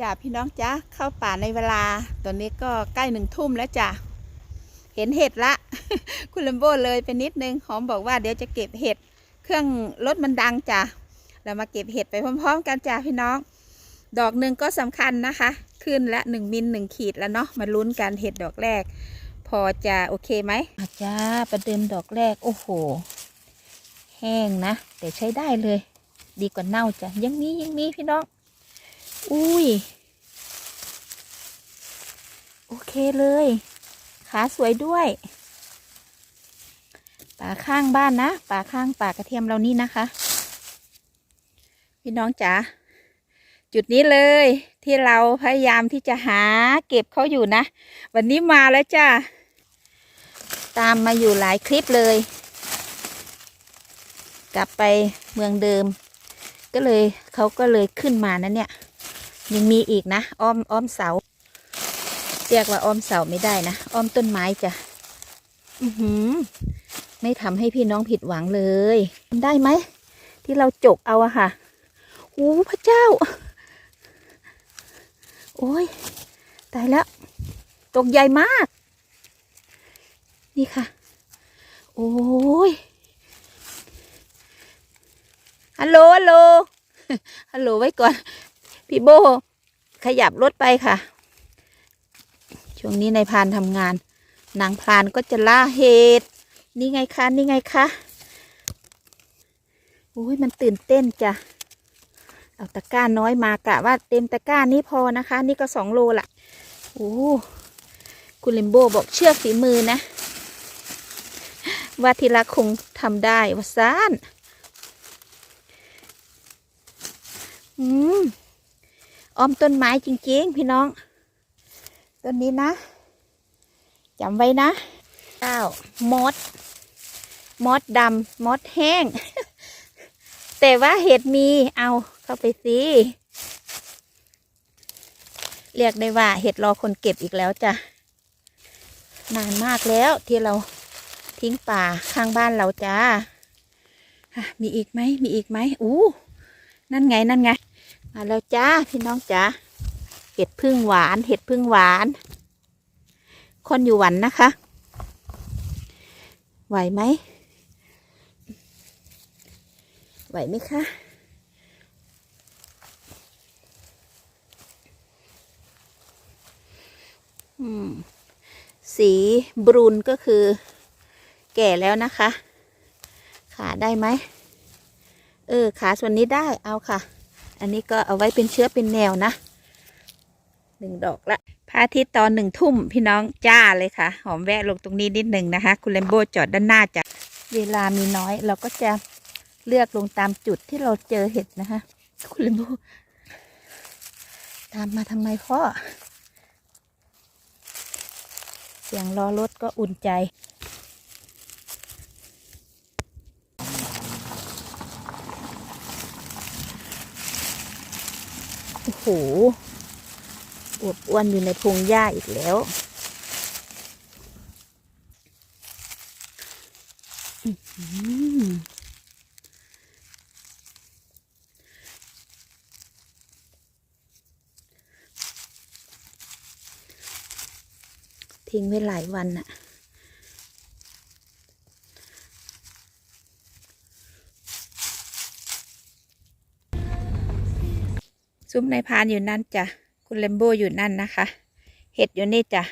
จ้าพี่น้องจ้าเข้าป่าในเวลาตอนนี้ก็ใกล้หนึ่งทุ่มแล้วจ้ะเห็นเห็ดละ คุณลัมโบเลยไปนิดนึงหอมบอกว่าเดี๋ยวจะเก็บเห็ด เครื่องรถมันดังจ้ะเรามาเก็บเห็ดไปพร้อม ๆ กันจ้าพี่น้อง ดอกหนึ่งก็สำคัญนะคะ ขึ้นละหนึ่งมิลหนึ่งขีดแล้วเนาะมาลุ้นกันเห็ดดอกแรก พอจะโอเคไหมอาจ้าประเดิมดอกแรกโอ้โห แห้งนะแต่ใช้ได้เลย ดีกว่าเน่าจ้ะยังมียังมีพี่น้อง อุ้ย โอเคเลย ขาสวยด้วย ป่าข้างบ้านนะ ป่าข้างป่ากระเทียมเรานี่นะคะ พี่น้องจ๋า จุดนี้เลยที่เราพยายามที่จะหาเก็บเขาอยู่นะ วันนี้มาแล้วจ้าตามมาอยู่หลายคลิปเลย กลับไปเมืองเดิม ก็เลยเขาก็เลยขึ้นมานะเนี่ย ยังมีอีกนะ อ้อมอ้อมเสา เรียกว่าอ้อมเสาไม่ได้นะ อ้อมต้นไม้จ้ะอือหือ ไม่ทำให้พี่น้องผิดหวังเลย ได้ไหม ที่เราจกเอาอะค่ะโอ้พระเจ้า โอ้ย ตายแล้ว ตกใหญ่มาก นี่ค่ะ โอ้ย ฮัลโหล ฮัลโหล ฮัลโหลไว้ก่อน พี่โบขยับรถไปค่ะ ช่วงนี้นายพานทำงานนางพรานก็จะล่าเห็ดนี่ไงคะนี่ไงคะโอ้ยมันตื่นเต้นจ้ะเอาตะกร้าน้อยมากะว่าเต็มตะกร้านี้พอนะคะ นี่ก็สองโลละโอ้คุณลิมโบบอกเชือกฝีมือนะ ว่าทีละคงทำได้วาซานอืม อ้อมต้นไม้จริง ๆ พี่น้อง ต้นนี้นะจำไว้นะเก้ามดมดดำมดแห้ง แต่ว่าเห็ดมีเอาเข้าไปสิเรียกได้ว่าเห็ดรอคนเก็บอีกแล้วจ้ะนานมากแล้วที่เราทิ้งป่าข้างบ้านเราจ้าอะมีอีกไหมมีอีกไหมอู้นั่นไงนั่นไง มาแล้วจ้าพี่น้องจ้าเห็ดพึ่งหวาน เห็ดพึ่งหวาน คนอยู่หวันนะคะ ไหวไหม ไหวไหมคะสีบรูนก็คือ แก่แล้วนะคะ ขาได้ไหม เออ ขาส่วนนี้ได้เอาค่ะ อันนี้ก็เอาไว้เป็นเชื้อเป็นแนวนะหนึ่งดอกละพระอาทิตย์ตอนหนึ่งทุ่มพี่น้องจ้าเลยค่ะ หอมแวะลงตรงนี้นิดหนึ่งนะคะ คุณเลมโบจอดด้านหน้าจ้ะเวลามีน้อย เราก็จะเลือกลงตามจุดที่เราเจอเห็ดนะคะ คุณเลมโบตามมาทำไมพ่อ เสียงล้อรถก็อุ่นใจ โหอวบอ้วนอยู่ในพงหญ้าอีกแล้วทิ้งไว้หลายวันน่ะ ซุ้มในพานอยู่นั่นจ้ะ คุณเลมโบอยู่นั่นนะคะ เห็ดอยู่นี่จ้ะ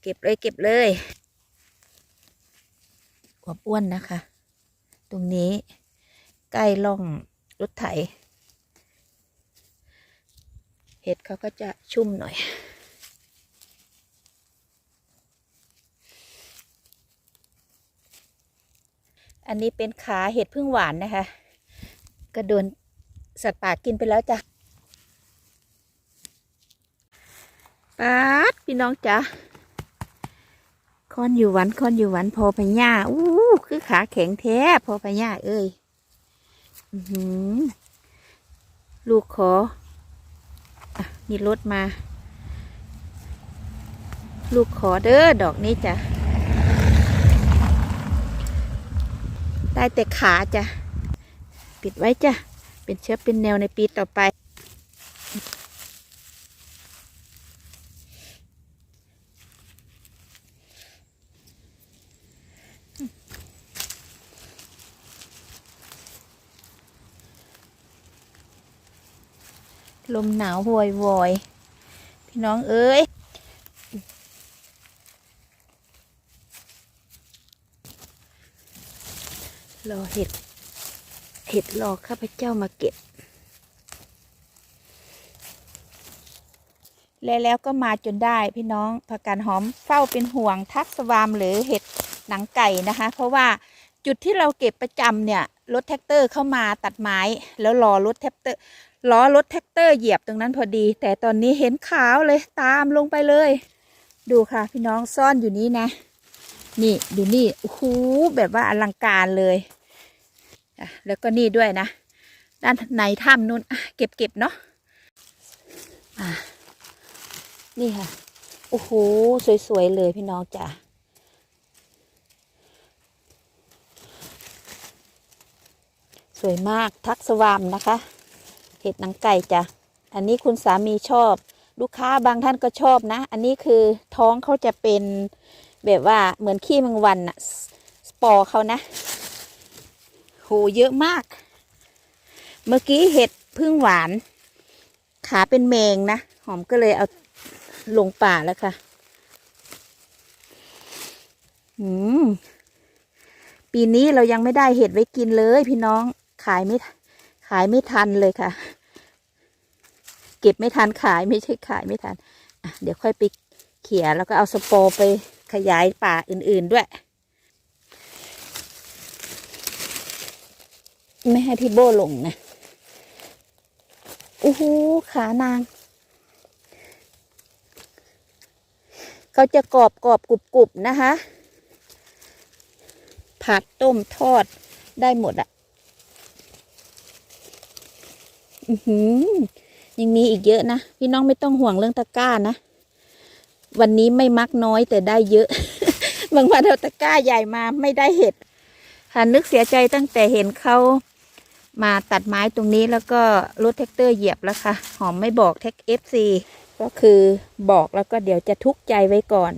เก็บเลยเก็บเลยอวบอ้วนนะคะ ตรงนี้ใกล้ล่องรถไถ เห็ดเขาก็จะชุ่มหน่อยอันนี้เป็นขาเห็ดพึ่งหวานนะคะ ก็โดน สัตว์ป่ากินไปแล้วจ้ะป๊าดพี่น้องจ้ะคอนอยู่หวันคอนอยู่หวันพอพญาอู้คือขาแข็งแท้พอพญาเอ้ยอือลูกขออมีรถมา ลูกขอเด้อดอกนี้จ้ะได้แต่ขาจ้ะ ปิดไว้จ้ะ เป็นเชืออเป็นแนวในปีต่อไป ลมหนาววอยวอยพี่น้องเอ้ยรอเห็ด เห็ดรอข้าพเจ้ามาเก็บ แล้วแล้วก็มาจนได้พี่น้องผักกาดหอมเฝ้าเป็นห่วงทักสวามหรือเห็ดหนังไก่นะคะ เพราะว่าจุดที่เราเก็บประจำเนี่ยรถแท็กเตอร์เข้ามาตัดไม้ แล้วรอรถแท็กเตอร์ล้อรถแท็กเตอร์เหยียบตรงนั้นพอดี แต่ตอนนี้เห็นขาวเลยตามลงไปเลย ดูค่ะ พี่น้องซ่อนอยู่นี้นะ นี่ดูนี่โอ้โหแบบว่าอลังการเลย แล้วก็นี่ด้วยนะ ด้านในถ้ำนู้นเก็บเก็บเนาะะนี่ค่ะ โอ้โห สวย ๆ เลยพี่น้องจ้ะสวยมากทักสวามนะคะ เห็ดหนังไก่จ้ะ อันนี้คุณสามีชอบ ลูกค้าบางท่านก็ชอบนะ อันนี้คือท้องเขาจะเป็นแบบว่าเหมือนขี้แมงวันอะสปอร์เขานะ โหเยอะมาก เมื่อกี้เห็ดพึ่งหวาน ขาเป็นแมงนะ หอมก็เลยเอาลงป่าแล้วค่ะ อืม ปีนี้เรายังไม่ได้เห็ดไว้กินเลยพี่น้อง ขายไม่ ขายไม่ทันเลยค่ะ เก็บไม่ทันขายไม่ใช่ขายไม่ทัน เดี๋ยวค่อยไปเขี่ยแล้วก็เอาสปอร์ไปขยายป่าอื่น ๆด้วย ไม่ให้พี่โบลงนะโอ้โหขานาง เขาจะกรอบกรอบกรุบกรุบนะคะ ผัดต้มทอดได้หมดอะอือหือยังมีอีกเยอะนะ พี่น้องไม่ต้องห่วงเรื่องตะกร้านะ วันนี้ไม่มักน้อยแต่ได้เยอะ บางวันเอาตะกร้าใหญ่มาไม่ได้เห็ดค่ะนึกเสียใจตั้งแต่เห็นเขา มาตัดไม้ตรงนี้แล้วก็รถแท็กเตอร์เหยียบแล้วค่ะ หอมไม่บอกแท็กเอฟซีก็คือบอกแล้วก็เดี๋ยวจะทุกข์ใจไว้ก่อน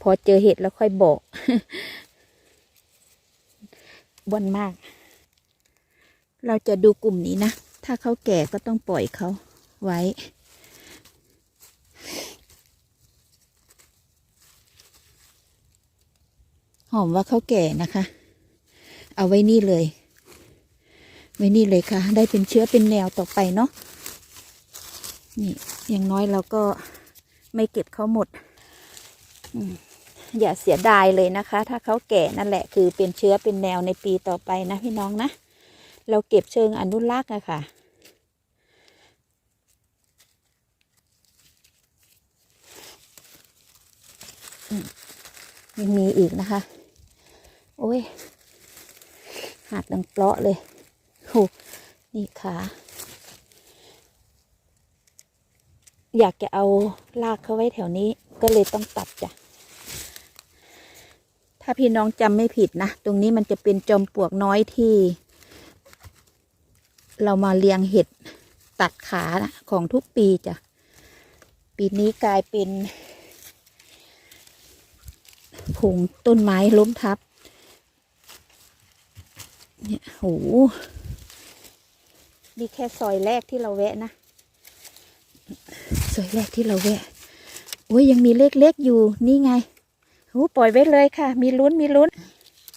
พอเจอเห็ดแล้วค่อยบอกบนมาก เราจะดูกลุ่มนี้นะ ถ้าเขาแก่ก็ต้องปล่อยเขาไว้ หอมว่าเขาแก่นะคะ เอาไว้นี่เลย ไว้นี่เลยค่ะ ได้เป็นเชื้อเป็นแนวต่อไปเนาะนี่อย่างน้อยเราก็ไม่เก็บเขาหมดอย่าเสียดายเลยนะคะ ถ้าเขาแก่นั่นแหละคือเป็นเชื้อเป็นแนวในปีต่อไปนะพี่น้องนะ เราเก็บเชิงอนุรักษ์อะค่ะยังมีอีกนะคะ โอ้ยหักดังเปลาะเลย หนี่ขาอยากจะเอาลากเขาไว้แถวนี้ก็เลยต้องตัดจ้ะ ถ้าพี่น้องจำไม่ผิดนะ ตรงนี้มันจะเป็นจอมปลวกน้อยที่ เรามาเลี้ยงเห็ดตัดขานะของทุกปีจ้ะ ปีนี้กลายเป็นผงต้นไม้ล้มทับ เนี่ยโห นี่แค่ซอยแรกที่เราแวะนะ ซอยแรกที่เราแวะ โอ้ยยังมีเล็กๆอยู่ นี่ไงโอ้ปล่อยไว้เลยค่ะ มีลุ้นมีลุ้น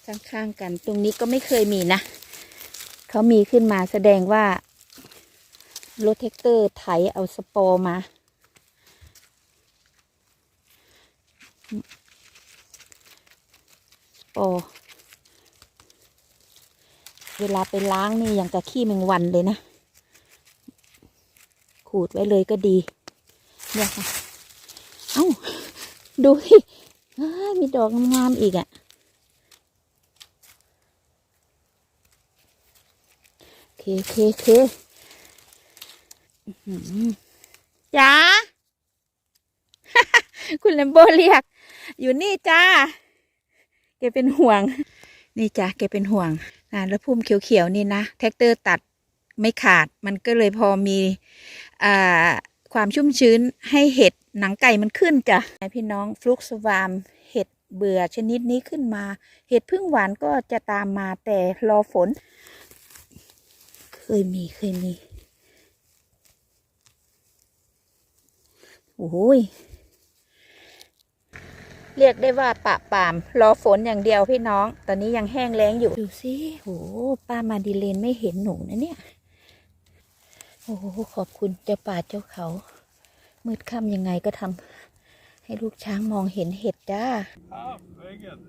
ข้างๆกัน ตรงนี้ก็ไม่เคยมีนะ เขามีขึ้นมาแสดงว่ารถแท็กเตอร์ไถเอาสปอร์มาสปอร์เวลาไปล้างนี่อย่างกับขี้แมงวันเลยนะ ขูดไว้เลยก็ดีเนี่ยค่ะ เอ้า ดูสิอ้ายมีดอกงามๆอีกอะ่ะ เคเคเคอื้า คุณเลมโบเรียก อยู่นี่จ้า แกเป็นห่วง นี่จ้าแกเป็นห่วงแล้วพุ่มเขียวๆนี่นะ แท็กเตอร์ตัดไม่ขาดมันก็เลยพอมี ความชุ่มชื้นให้เห็ดหนังไก่มันขึ้นจ้ะพี่น้องฟลุกสวามเห็ดเบื่อชนิดนี้ขึ้นมา เห็ดพึ่งหวานก็จะตามมาแต่รอฝน เคยมีเคยมีโอ้ยเรียกได้ว่าปะปาม รอฝนอย่างเดียวพี่น้อง ตอนนี้ยังแห้งแล้งอยู่ ดูสิโอ้ป้ามาดิเลนไม่เห็นหนูนะเนี่ย โอ้โหขอบคุณเจ้าป่าเจ้าเขา มืดค่ำยังไงก็ทำให้ลูกช้างมองเห็นเห็ดจ้า Ah, very good.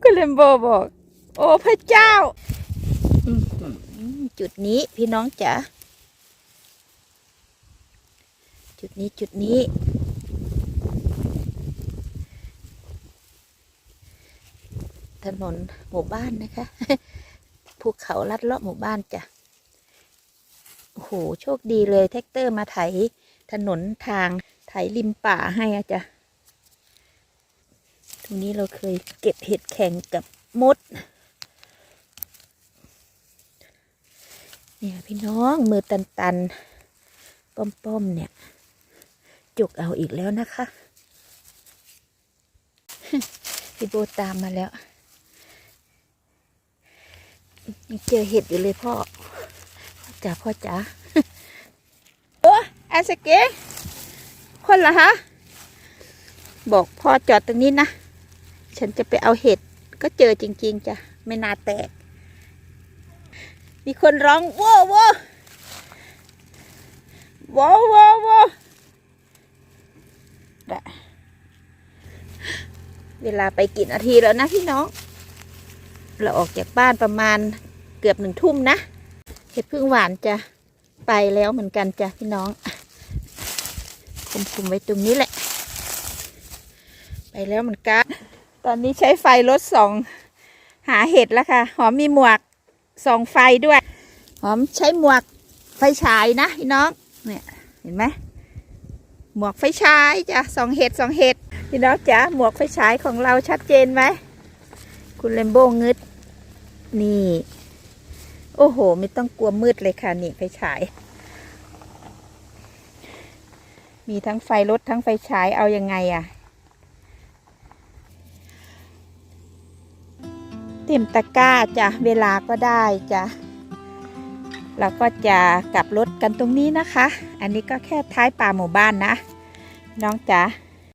คุณเลมโบบอก โอ้พระเจ้าอื้อหือจุดนี้พี่น้องจ๋าจุดนี้จุดนี้ ถนนหมู่บ้านนะคะภูเขาลัดเลาะหมู่บ้านจ้ะ โอ้โหโชคดีเลยแท็กเตอร์มาไถถนนทางไถริมป่าให้อะจ้ะตรงนี้เราเคยเก็บเห็ดแข่งกับมด เนี่ยพี่น้องมือตันตันๆป้อมๆเนี่ย จุกเอาอีกแล้วนะคะ พี่โบตามมาแล้วยังเจอเห็ดอยู่เลยพ่อ จ๋าพ่อจ๋าโอ้แอสเกะคนละฮะ บอกพ่อจอดตรงนี้นะ ฉันจะไปเอาเห็ด ก็เจอจริง ๆจ้ะ ไม่น่าแตก มีคนร้องโว้โว้โว้โว้โว้ได้เวลาไปกี่นาทีแล้วนะพี่น้อง เราออกจากบ้านประมาณเกือบหนึ่งทุ่มนะ เห็ดพึ่งหวานจะไปแล้วเหมือนกันจ้ะพี่น้อง คุมๆไว้ตรงนี้แหละ ไปแล้วเหมือนกัน ตอนนี้ใช้ไฟรถสองหาเห็ดแล้วค่ะ หอมมีหมวกส่องไฟด้วย หอมใช้หมวกไฟฉายนะพี่น้อง เนี่ยเห็นไหมหมวกไฟฉายจ้ะสองเห็ดสองเห็ดพี่น้องจ๋าหมวกไฟฉายของเราชัดเจนไหม คุณเลมโบ้งึดนี่ โอ้โห ไม่ต้องกลัวมืดเลยค่ะ นี่ไฟฉาย มีทั้งไฟรถทั้งไฟฉายเอายังไงอะเต็มตะกร้าจ้ะ เวลาก็ได้จ้ะเราก็จะกลับรถกันตรงนี้นะคะ อันนี้ก็แค่ท้ายป่าหมู่บ้านนะ น้องจ๋า